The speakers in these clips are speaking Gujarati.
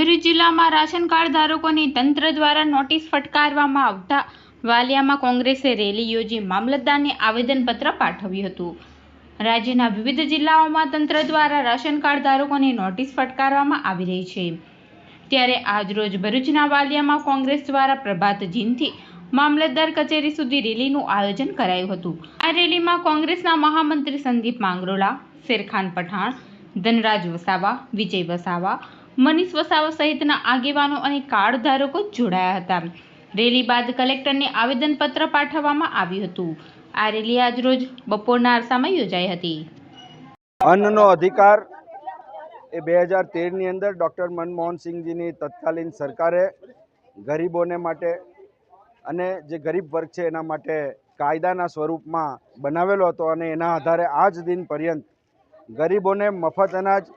ભરૂચ જિલ્લામાં રાશન કાર્ડ ધારકોની તંત્ર દ્વારા નોટિસ ફટકારવામાં આવતા વાલિયામાં કોંગ્રેસે રેલી યોજી મામલતદારને આવેદનપત્ર પાઠવ્યું હતું. રાજ્યના વિવિધ જિલ્લાઓમાં તંત્ર દ્વારા રાશન કાર્ડ ધારકોની નોટિસ ફટકારવામાં આવી રહી છે. ત્યારે આજરોજ ભરૂચના વાલિયામાં કોંગ્રેસ દ્વારા પ્રભાત જીનથી મામલતદાર કચેરી સુધી રેલીનું આયોજન કરાયું હતું. આ રેલીમાં કોંગ્રેસના મહામંત્રી સંદીપ માંગરોલા, શેરખાન પઠાણ, ધનરાજ વસાવા, વિજય વસાવા મનીષ વસાવા સહિતના આગેવાનો અને કાર્ડ ધારકો જોડાયા હતા. રેલી બાદ કલેક્ટરને આવેદનપત્ર પાઠવવામાં આવ્યું હતું. આ રેલી આજરોજ બપોરના અરસામાં યોજાઈ હતી. અન્નનો અધિકાર એ બે હજાર તેરની અંદર ડૉક્ટર મનમોહન સિંહજીની તત્કાલીન સરકારે ગરીબોને માટે અને જે ગરીબ વર્ગ છે એના માટે કાયદાના સ્વરૂપમાં બનાવેલો હતો અને એના આધારે આજ દિન પર્યંત ગરીબોને મફત અનાજ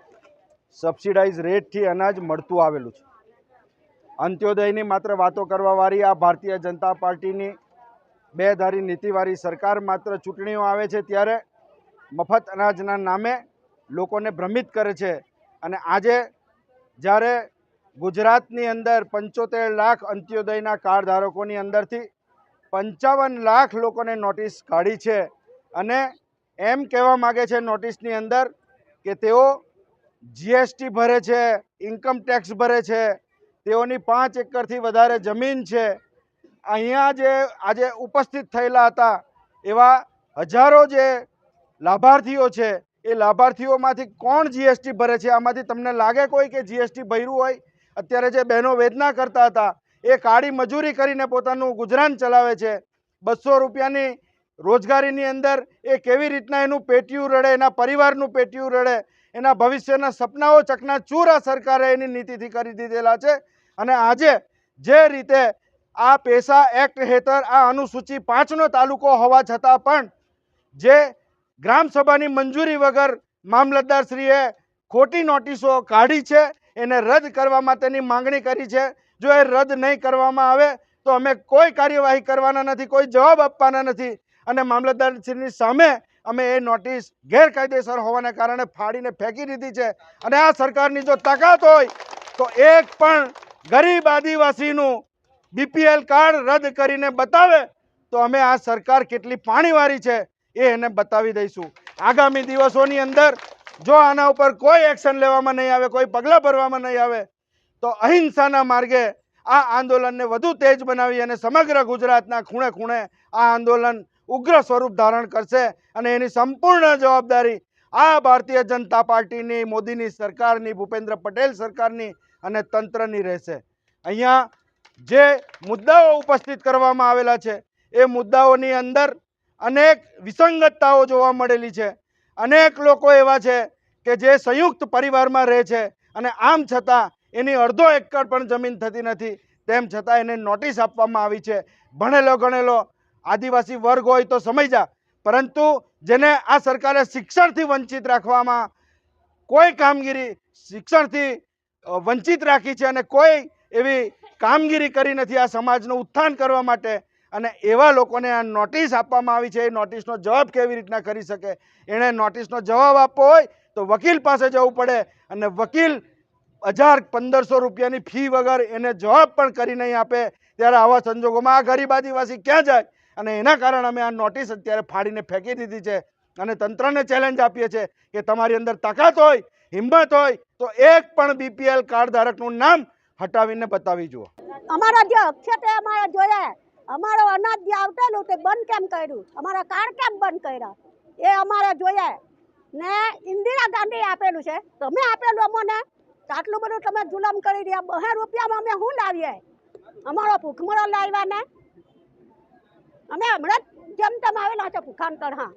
સબસિડાઇઝ રેટથી અનાજ મળતું આવેલું છે. અંત્યોદયની માત્ર વાતો કરવાવાળી આ ભારતીય જનતા પાર્ટીની બે ધારી નીતિવાળી સરકાર માત્ર ચૂંટણીઓ આવે છે ત્યારે મફત અનાજના નામે લોકોને ભ્રમિત કરે છે અને આજે જ્યારે ગુજરાતની અંદર પંચોતેર લાખ અંત્યોદયના કાર્ડ ધારકોની અંદરથી પંચાવન લાખ લોકોને નોટિસ કાઢી છે અને એમ કહેવા માગે છે નોટિસની અંદર કે તેઓ જીએસટી ભરે છે ઇન્કમ ટેક્સ ભરે છે, તેઓની પાંચ એકરથી વધારે જમીન છે. અહીંયા જે આજે ઉપસ્થિત થયેલા હતા, એવા હજારો જે લાભાર્થીઓ છે, એ લાભાર્થીઓમાંથી કોણ જીએસટી ભરે છે? આમાંથી તમને લાગે કોઈ કે જીએસટી ભર્યું હોય? અત્યારે જે બહેનો વેદના કરતા હતા, એ કાળી મજૂરી કરીને પોતાનું ગુજરાન ચલાવે છે. બસો રૂપિયાની રોજગારીની અંદર એ કેવી રીતના એનું પેટીયું રડે, એના પરિવારનું પેટીયું રડે એના ભવિષ્યના સપનાઓ ચકનાચૂર આ સરકારે એની નીતિથી કરી દીધેલા છે. અને આજે જે રીતે આ પેશા એક્ટ હેઠળ આ અનુસૂચિ પાંચનો તાલુકો હોવા છતાં પણ જે ગ્રામસભાની મંજૂરી વગર મામલતદારશ્રીએ ખોટી નોટિસો કાઢી છે, એને રદ કરવા માટેની માંગણી કરી છે. જો એ રદ નહીં કરવામાં આવે તો અમે કોઈ કાર્યવાહી કરવાના નથી, કોઈ જવાબ આપવાના નથી. અને મામલતદારશ્રીની સામે અમે એ નોટિસ ગેરકાયદેસર હોવાને કારણે ફાડીને ફેંકી દીધી છે. અને આ સરકારની જો તાકાત હોય, તો એક પણ ગરીબ આદિવાસીનું બીપીએલ કાર્ડ રદ કરીને બતાવે, તો અમે આ સરકાર કેટલી પાણીવાળી છે એ એને બતાવી દઈશું. આગામી દિવસોની અંદર જો આના ઉપર કોઈ એક્શન લેવામાં નહીં આવે, કોઈ પગલાં ભરવામાં નહીં આવે, તો અહિંસાના માર્ગે આ આંદોલનને વધુ તેજ બનાવી અને સમગ્ર ગુજરાતના ખૂણે ખૂણે આ આંદોલન ઉગ્ર સ્વરૂપ ધારણ કરશે અને એની સંપૂર્ણ જવાબદારી આ ભારતીય જનતા પાર્ટીની, મોદીની સરકારની, ભૂપેન્દ્ર પટેલ સરકારની અને તંત્રની રહેશે. અહીંયા જે મુદ્દાઓ ઉપસ્થિત કરવામાં આવેલા છે, એ મુદ્દાઓની અંદર અનેક વિસંગતતાઓ જોવા મળેલી છે. અનેક લોકો એવા છે કે જે સંયુક્ત પરિવારમાં રહે છે અને આમ છતાં એની અડધો એકર પણ જમીન થતી નથી. તેમ છતાં એને નોટિસ આપવામાં આવી છે. ભણેલો ગણેલો આદિવાસી વર્ગ હોય તો સમજ્યા પરંતુ જેને આ સરકારે શિક્ષણથી વંચિત રાખવામાં કોઈ કામગીરી શિક્ષણથી વંચિત રાખી છે અને કોઈ એવી કામગીરી કરી નથી આ સમાજનું ઉત્થાન કરવા માટે અને એવા લોકોને આ નોટિસ આપવામાં આવી છે, એ નોટિસનો જવાબ કેવી રીતના કરી શકે? એણે નોટિસનો જવાબ આપવો હોય તો વકીલ પાસે જવું પડે અને વકીલ હજાર પંદરસો રૂપિયાની ફી વગર એને જવાબ પણ કરી નહીં આપે. ત્યારે આવા સંજોગોમાં આ ગરીબ આદિવાસી ક્યાં જાય? અને એના કારણે અમે આ નોટિસ અત્યારે ફાડીને ફેંકી દીધી છે અને તંત્રને ચેલેન્જ આપીએ છીએ કે તમારી અંદર તાકાત હોય, હિંમત હોય, તો એક પણ બીપીએલ કાર્ડ ધારકનું નામ હટાવીને બતાવી જુઓ. અમારા જે અક્ષર તે અમારે જોયા અમારો અનાજ જે આવતેલું તે બંધ કેમ કર્યું? અમારા કાર્ડ કેમ બંધ કર્યા? એ અમારે જોયા ને ઇન્દિરા ગાંધી આપેલું છે, તમે આપેલું અમને? આટલું બધું તમે જુલમ કરી રહ્યા. બહે રૂપિયામાં અમે શું લાવીએ? અમારો ભૂખમરો લાવ્યા ને? અમે હમણાં જેમ તેમ આવેલા છે ભૂખાન હા.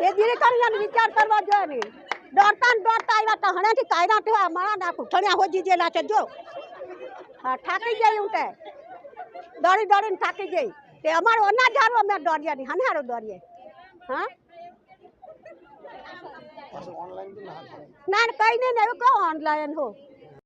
એ દીરી કરીને વિચાર કરવા જોઈએ નહીં દોડતા ને દોડતા આવ્યા તો હણેથી કાયદા થયા અમારા ના કુઠણિયા હોજી જેલા છે જો. હા થાકી ગઈ તે દોડી દોડીને થાકી ગઈ. તે અમારું અનાજ હારું અમે દોડીએ નહીં હનારું દોડીએ. હા? ના કઈ નહીં ને એવું કહો ઓનલાઈન હો.